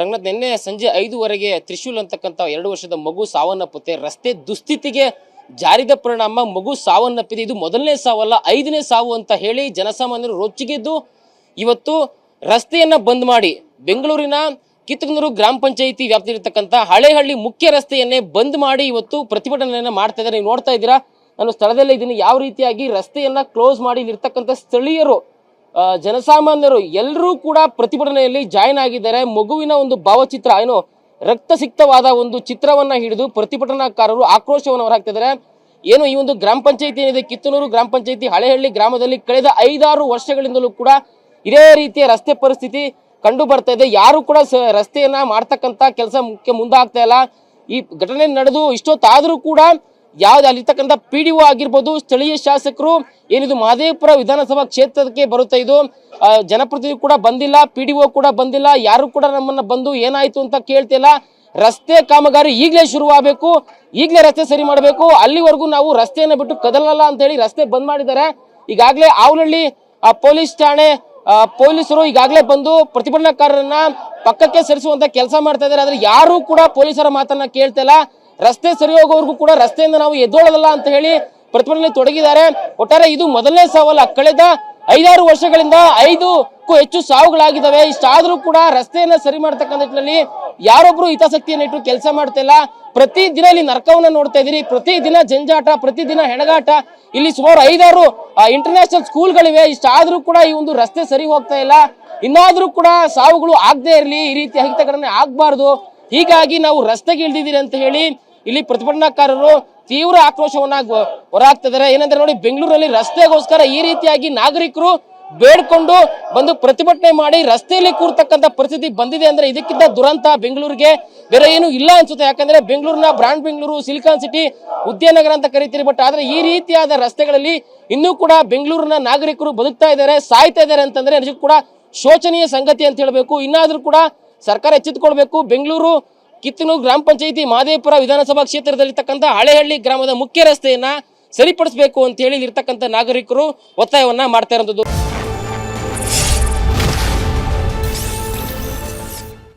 ರಂಗನಾಥ್ ನಿನ್ನೆ ಸಂಜೆ ಐದುವರೆಗೆ ತ್ರಿಶೂಲ್ ಅಂತಕ್ಕಂಥ ಎರಡು ವರ್ಷದ ಮಗು ಸಾವನ್ನಪ್ಪುತ್ತೆ. ರಸ್ತೆ ದುಸ್ಥಿತಿಗೆ ಜಾರಿದ ಪರಿಣಾಮ ಮಗು ಸಾವನ್ನಪ್ಪಿದೆ. ಇದು ಮೊದಲನೇ ಸಾವಲ್ಲ, ಐದನೇ ಸಾವು ಅಂತ ಹೇಳಿ ಜನಸಾಮಾನ್ಯರು ರೊಚ್ಚಿಗೆದ್ದು. ಇವತ್ತು ರಸ್ತೆಯನ್ನ ಬಂದ್ ಮಾಡಿ ಬೆಂಗಳೂರಿನ ಕಿತ್ತಗನೂರು ಗ್ರಾಮ ಪಂಚಾಯಿತಿ ವ್ಯಾಪ್ತಿಯಿರ್ತಕ್ಕಂಥ ಹಳೆಹಳ್ಳಿ ಮುಖ್ಯ ರಸ್ತೆಯನ್ನೇ ಬಂದ್ ಮಾಡಿ ಇವತ್ತು ಪ್ರತಿಭಟನೆಯನ್ನ ಮಾಡ್ತಾ ಇದ್ದಾರೆ ನೀವು ನೋಡ್ತಾ ಇದ್ದೀರಾ, ನಾನು ಸ್ಥಳದಲ್ಲೇ ಇದ್ದೀನಿ. ಯಾವ ರೀತಿಯಾಗಿ ರಸ್ತೆಯನ್ನ ಕ್ಲೋಸ್ ಮಾಡಿ ಇಲ್ಲಿರ್ತಕ್ಕಂಥ ಸ್ಥಳೀಯರು ಜನಸಾಮಾನ್ಯರು ಎಲ್ಲರೂ ಕೂಡ ಪ್ರತಿಭಟನೆಯಲ್ಲಿ ಜಾಯ್ನ್ ಆಗಿದ್ದಾರೆ. ಮಗುವಿನ ಒಂದು ಭಾವಚಿತ್ರ, ಏನು, ರಕ್ತಸಿಕ್ತವಾದ ಒಂದು ಚಿತ್ರವನ್ನ ಹಿಡಿದು ಪ್ರತಿಭಟನಾಕಾರರು ಆಕ್ರೋಶವನ್ನು ಹೊರಹಾಕ್ತಿದ್ದಾರೆ. ಏನು, ಈ ಒಂದು ಗ್ರಾಮ ಪಂಚಾಯತಿ ಏನಿದೆ? ಕಿತ್ತನೂರು ಗ್ರಾಮ ಪಂಚಾಯತಿ, ಹಳೆಹಳ್ಳಿ ಗ್ರಾಮದಲ್ಲಿ ಕಳೆದ ಐದಾರು ವರ್ಷಗಳಿಂದಲೂ ಕೂಡ ಇದೇ ರೀತಿಯ ರಸ್ತೆ ಪರಿಸ್ಥಿತಿ ಕಂಡು ಬರ್ತಾ ಇದೆ. ಯಾರು ಕೂಡ ರಸ್ತೆಯನ್ನ ಮಾಡ್ತಕ್ಕಂತ ಕೆಲಸ ಮುಖ್ಯ ಮುಂದಾಗ್ತಾ ಇಲ್ಲ. ಈ ಘಟನೆ ನಡೆದು ಇಷ್ಟೊತ್ತಾದರೂ ಕೂಡ ಯಾವ್ದು ಅಲ್ಲಿರ್ತಕ್ಕಂಥ ಪಿ ಡಿ ಒ ಆಗಿರ್ಬೋದು ಸ್ಥಳೀಯ ಶಾಸಕರು, ಏನಿದು ಮಹದೇವಪುರ ವಿಧಾನಸಭಾ ಕ್ಷೇತ್ರಕ್ಕೆ ಬರುತ್ತೆ ಇದು ಜನಪ್ರತಿನಿಧಿ ಕೂಡ ಬಂದಿಲ್ಲ ಪಿ ಡಿ ಒ ಕೂಡ ಬಂದಿಲ್ಲ, ಯಾರು ಕೂಡ ನಮ್ಮನ್ನ ಬಂದು ಏನಾಯ್ತು ಅಂತ ಕೇಳ್ತಿಲ್ಲ. ರಸ್ತೆ ಕಾಮಗಾರಿ ಈಗಲೇ ಶುರುವಾಗಬೇಕು, ಈಗಲೇ ರಸ್ತೆ ಸರಿ ಮಾಡಬೇಕು, ಅಲ್ಲಿವರೆಗೂ ನಾವು ರಸ್ತೆಯನ್ನ ಬಿಟ್ಟು ಕದಲಲ್ಲ ಅಂತ ಹೇಳಿ ರಸ್ತೆ ಬಂದ್ ಮಾಡಿದ್ದಾರೆ. ಈಗಾಗಲೇ ಆವಲಹಳ್ಳಿ ಪೊಲೀಸ್ ಠಾಣೆ ಪೊಲೀಸರು ಈಗಾಗಲೇ ಬಂದು ಪ್ರತಿಭಟನಾಕಾರರನ್ನ ಪಕ್ಕಕ್ಕೆ ಸರಿಸುವಂತ ಕೆಲಸ ಮಾಡ್ತಾ ಇದ್ದಾರೆ. ಆದ್ರೆ ಯಾರು ಕೂಡ ಪೊಲೀಸರ ಮಾತನ್ನ ಕೇಳ್ತಿಲ್ಲ. ರಸ್ತೆ ಸರಿ ಹೋಗೋವರೆಗೂ ಕೂಡ ರಸ್ತೆಯಿಂದ ನಾವು ಎದ್ದೋಳಲ್ಲ ಅಂತ ಹೇಳಿ ಪ್ರತಿಭಟನೆ ತೊಡಗಿದ್ದಾರೆ. ಒಟ್ಟಾರೆ ಇದು ಮೊದಲನೇ ಸಾವಲ್ಲ. ಕಳೆದ ಐದಾರು ವರ್ಷಗಳಿಂದ ಐದಕ್ಕೂ ಹೆಚ್ಚು ಸಾವುಗಳಾಗಿದ್ದಾವೆ. ಇಷ್ಟಾದ್ರೂ ಕೂಡ ರಸ್ತೆಯನ್ನ ಸರಿ ಮಾಡ್ತಕ್ಕಂಥ ನಿಟ್ಟಿನಲ್ಲಿ ಯಾರೊಬ್ರು ಹಿತಾಸಕ್ತಿಯನ್ನು ಇಟ್ಟು ಕೆಲಸ ಮಾಡ್ತಾ ಇಲ್ಲ. ಪ್ರತಿ ದಿನ ಇಲ್ಲಿ ನರಕವನ್ನ ನೋಡ್ತಾ ಇದೀರಿ ಪ್ರತಿ ದಿನ ಜಂಜಾಟ, ಪ್ರತಿ ದಿನ ಹೆಣಗಾಟ. ಇಲ್ಲಿ ಸುಮಾರು ಐದಾರು ಇಂಟರ್ನ್ಯಾಷನಲ್ ಸ್ಕೂಲ್ಗಳಿವೆ ಇಷ್ಟಾದ್ರೂ ಕೂಡ ಈ ಒಂದು ರಸ್ತೆ ಸರಿ ಹೋಗ್ತಾ ಇಲ್ಲ. ಇನ್ನಾದ್ರೂ ಕೂಡ ಸಾವುಗಳು ಆಗದೆ ಇರಲಿ. ಈ ರೀತಿ ಹಿತಗಳನ್ನೇ ಆಗ್ಬಾರ್ದು. ಹೀಗಾಗಿ ನಾವು ರಸ್ತೆಗೆ ಇಳಿದಿದ್ದೀರಿ ಅಂತ ಹೇಳಿ ಇಲ್ಲಿ ಪ್ರತಿಭಟನಾಕಾರರು ತೀವ್ರ ಆಕ್ರೋಶವನ್ನ ಹೊರಹಾಕ್ತಿದ್ದಾರೆ. ಏನಂದ್ರೆ ನೋಡಿ, ಬೆಂಗಳೂರಲ್ಲಿ ರಸ್ತೆಗೋಸ್ಕರ ಈ ರೀತಿಯಾಗಿ ನಾಗರಿಕರು ಬೇಡ್ಕೊಂಡು ಬಂದು ಪ್ರತಿಭಟನೆ ಮಾಡಿ ರಸ್ತೆಯಲ್ಲಿ ಕೂರ್ತಕ್ಕಂಥ ಪರಿಸ್ಥಿತಿ ಬಂದಿದೆ ಅಂದ್ರೆ ಇದಕ್ಕಿಂತ ದುರಂತ ಬೆಂಗಳೂರಿಗೆ. ಬೇರೆ ಏನು ಇಲ್ಲ ಅನ್ಸುತ್ತೆ. ಯಾಕಂದ್ರೆ ಬೆಂಗಳೂರಿನ ಬ್ರಾಂಡ್ ಬೆಂಗಳೂರು, ಸಿಲಿಕಾನ್ ಸಿಟಿ ಉದ್ಯಾನಗರ ಅಂತ ಕರಿತೀರಿ. ಬಟ್ ಆದ್ರೆ ಈ ರೀತಿಯಾದ ರಸ್ತೆಗಳಲ್ಲಿ ಇನ್ನೂ ಕೂಡ ಬೆಂಗಳೂರಿನ ನಾಗರಿಕರು ಬದುಕ್ತಾ ಇದ್ದಾರೆ, ಸಾಯ್ತಾ ಇದ್ದಾರೆ ಅಂತಂದ್ರೆ ನಿಜಕ್ಕೂ ಕೂಡ ಶೋಚನೀಯ ಸಂಗತಿ ಅಂತ ಹೇಳಬೇಕು. ಇನ್ನಾದ್ರೂ ಕೂಡ ಸರ್ಕಾರ ಎಚ್ಚೆತ್ತುಕೊಳ್ಬೇಕು ಬೆಂಗಳೂರು ಕಿತ್ತನೂರು ಗ್ರಾಮ ಪಂಚಾಯಿತಿ ಮಾದೇಪುರ ವಿಧಾನಸಭಾ ಕ್ಷೇತ್ರದಲ್ಲಿರ್ತಕ್ಕಂಥ ಹಳೆಹಳ್ಳಿ ಗ್ರಾಮದ ಮುಖ್ಯ ರಸ್ತೆಯನ್ನ ಸರಿಪಡಿಸಬೇಕು ಅಂತ ಹೇಳಿ ಇರ್ತಕ್ಕಂಥ ನಾಗರಿಕರು ಒತ್ತಾಯವನ್ನ ಮಾಡ್ತಾ ಇರುವಂತದ್ದು